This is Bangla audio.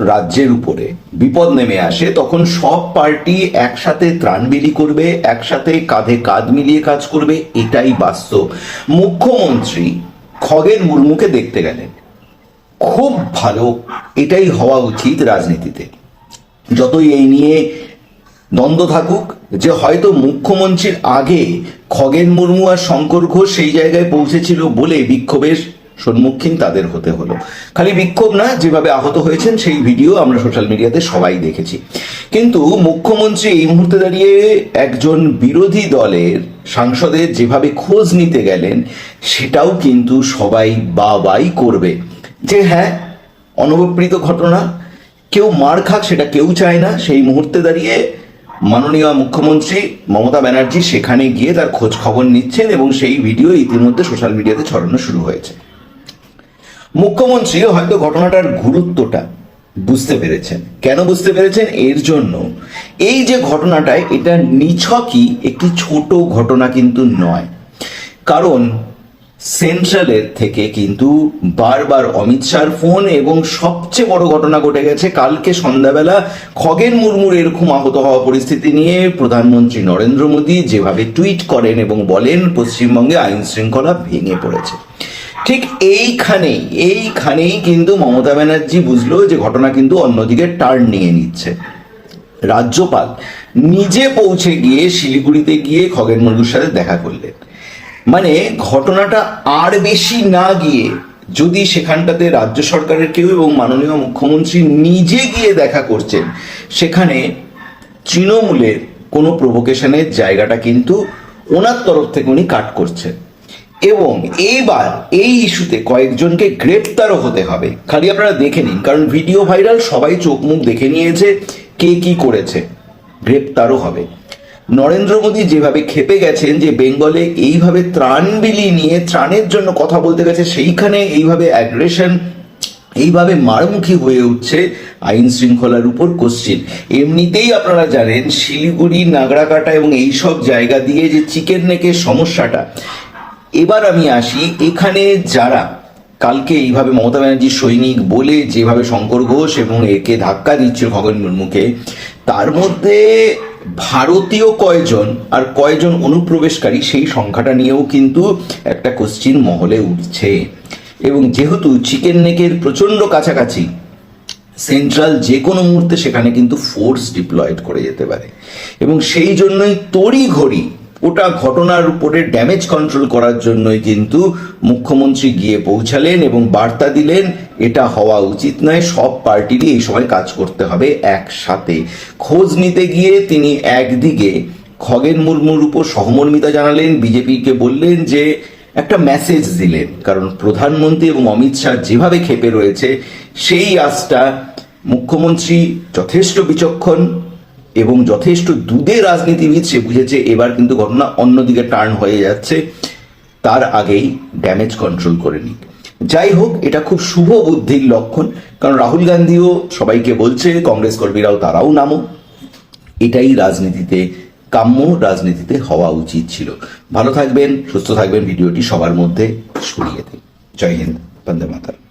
রাজ্যের উপরে বিপদ নেমে আসে, তখন সব পার্টি একসাথে ত্রাণ বিলি করবে, একসাথে কাঁধে কাঁধ মিলিয়ে কাজ করবে, এটাই বাস্তব। মুখ্যমন্ত্রী খগেন মুর্মুকে দেখতে গেলেন। খুব ভালো, এটাই হওয়া উচিত রাজনীতিতে। যতই এই নিয়ে দ্বন্দ্ব থাকুক, যে হয়তো মুখ্যমন্ত্রীর আগে খগেন মুর্মু আর শঙ্কর ঘোষ সেই জায়গায় পৌঁছেছিল বলে বিক্ষোভের সম্মুখীন তাদের হতে হলো। খালি বিক্ষোভ না, যেভাবে আহত হয়েছেন সেই ভিডিও আমরা সোশ্যাল মিডিয়াতে সবাই দেখেছি। কিন্তু মুখ্যমন্ত্রী এই মুহূর্তে দাঁড়িয়ে একজন বিরোধী দলের সাংসদের যেভাবে খোঁজ নিতে গেলেন, সেটাও কিন্তু সবাই বাবাই করবে। যে হ্যাঁ অনবপ্রীত ঘটনা, কেউ মার খাক সেটা কেউ চায় না, সেই মুহূর্তে দাঁড়িয়ে মাননীয় মুখ্যমন্ত্রী মমতা ব্যানার্জি সেখানে গিয়ে তার খোঁজ খবর নিচ্ছেন এবং সেই ভিডিও ইতিমধ্যে সোশ্যাল মিডিয়াতে ছড়ানো শুরু হয়েছে। মুখ্যমন্ত্রী হয়তো ঘটনাটার গুরুত্বটা বুঝতে পেরেছেন। কেন বুঝতে পেরেছেন? এর জন্য। এই যে ঘটনাটায় এটা নিছকই একটি ছোট ঘটনা কিন্তু নয়। কারণ সেন্ট্রালের থেকে কিন্তু বারবার অমিত শাহর ফোন এবং সবচেয়ে বড় ঘটনা ঘটে গেছে কালকে সন্ধ্যাবেলা খগেন মুর্মুর এরকম আহত হওয়া পরিস্থিতি নিয়ে প্রধানমন্ত্রী নরেন্দ্র মোদী যেভাবে টুইট করেন এবং বলেন, পশ্চিমবঙ্গে আইন শৃঙ্খলা ভেঙে পড়েছে। ঠিক এইখানেই এইখানেই কিন্তু মমতা ব্যানার্জি বুঝলো যে ঘটনা কিন্তু অন্যদিকে টার্ন নিয়ে নিচ্ছে। রাজ্যপাল নিজে পৌঁছে গিয়ে শিলিগুড়িতে গিয়ে খগেন মুর্মুর সাথে দেখা করলেন। মানে ঘটনাটা আর বেশি না গিয়ে যদি সেখানটাতে রাজ্য সরকারের কেউ এবং মাননীয় মুখ্যমন্ত্রী নিজে গিয়ে দেখা করছেন, সেখানে তৃণমূলের কোনো প্রভোকেশনের জায়গাটা কিন্তু ওনার তরফ থেকে উনি কাট করছেন। এবং এইবার এই ইস্যুতে কয়েকজনকে গ্রেপ্তারও হতে হবে। খালি আপনারা দেখে নিন, কারণ ভিডিও ভাইরাল, সবাই চোখ মুখ দেখে নিয়েছে কে কি করেছে। গ্রেপ্তারও হবে। নরেন্দ্র মোদী যেভাবে খেপে গেছেন যে বেঙ্গলে এইভাবে ত্রাণ বিলি নিয়ে ত্রাণের জন্য কথা বলতে গেছে, সেইখানে এইভাবে অ্যাগ্রেশন এইভাবে মারমুখী হয়ে উঠছে আইন শৃঙ্খলার উপর কোশ্চিন। এমনিতেই আপনারা জানেন, শিলিগুড়ি নাগরাকাটা এবং এইসব জায়গা দিয়ে যে চিকেন নেকের সমস্যাটা এবার আমি আসি এখানে যারা কালকে এইভাবে মমতা ব্যানার্জির সৈনিক বলে যেভাবে শঙ্কর ঘোষ এবং একে ধাক্কা দিচ্ছিল খগন মুর্মুকে, তার মধ্যে ভারতীয় কয়জন আর কয়জন অনুপ্রবেশকারী সেই সংখ্যাটা নিয়েও কিন্তু একটা কোশ্চিন মহলে উঠছে। এবং যেহেতু চিকেন নেকের প্রচণ্ড কাছাকাছি, সেন্ট্রাল যে কোনো মুহূর্তে সেখানে কিন্তু ফোর্স ডিপ্লয়েড করে যেতে পারে। এবং সেই জন্যই তড়ি ঘড়ি ওটা ঘটনার উপরে ড্যামেজ কন্ট্রোল করার জন্যই কিন্তু মুখ্যমন্ত্রী গিয়ে পৌঁছালেন এবং বার্তা দিলেন, এটা হওয়া উচিত নয়, সব পার্টিরই এই সময় কাজ করতে হবে একসাথে। খোঁজ নিতে গিয়ে তিনি একদিকে খগেন মুর্মুর উপর সহমর্মিতা জানালেন, বিজেপিকে বললেন যে একটা মেসেজ দিলেন, কারণ প্রধানমন্ত্রী এবং অমিত শাহ যেভাবে খেপে রয়েছে, সেই আজটা মুখ্যমন্ত্রী যথেষ্ট বিচক্ষণ এবং যথেষ্ট দুধে রাজনীতিবিদ, সে বুঝেছে এবার কিন্তু ঘটনা অন্যদিকে টার্ন হয়ে যাচ্ছে। তার আগেই ড্যামেজ কন্ট্রোল করে নিক। যাই হোক, এটা খুব শুভ বুদ্ধির লক্ষণ, কারণ রাহুল গান্ধীও সবাইকে বলছে, কংগ্রেস কর্মীরাও তারাও নামো। এটাই রাজনীতিতে, কাম্য রাজনীতিতে হওয়া উচিত ছিল। ভালো থাকবেন, সুস্থ থাকবেন, ভিডিওটি সবার মধ্যে ছড়িয়ে দিন। জয় হিন্দ, বন্দে মাতার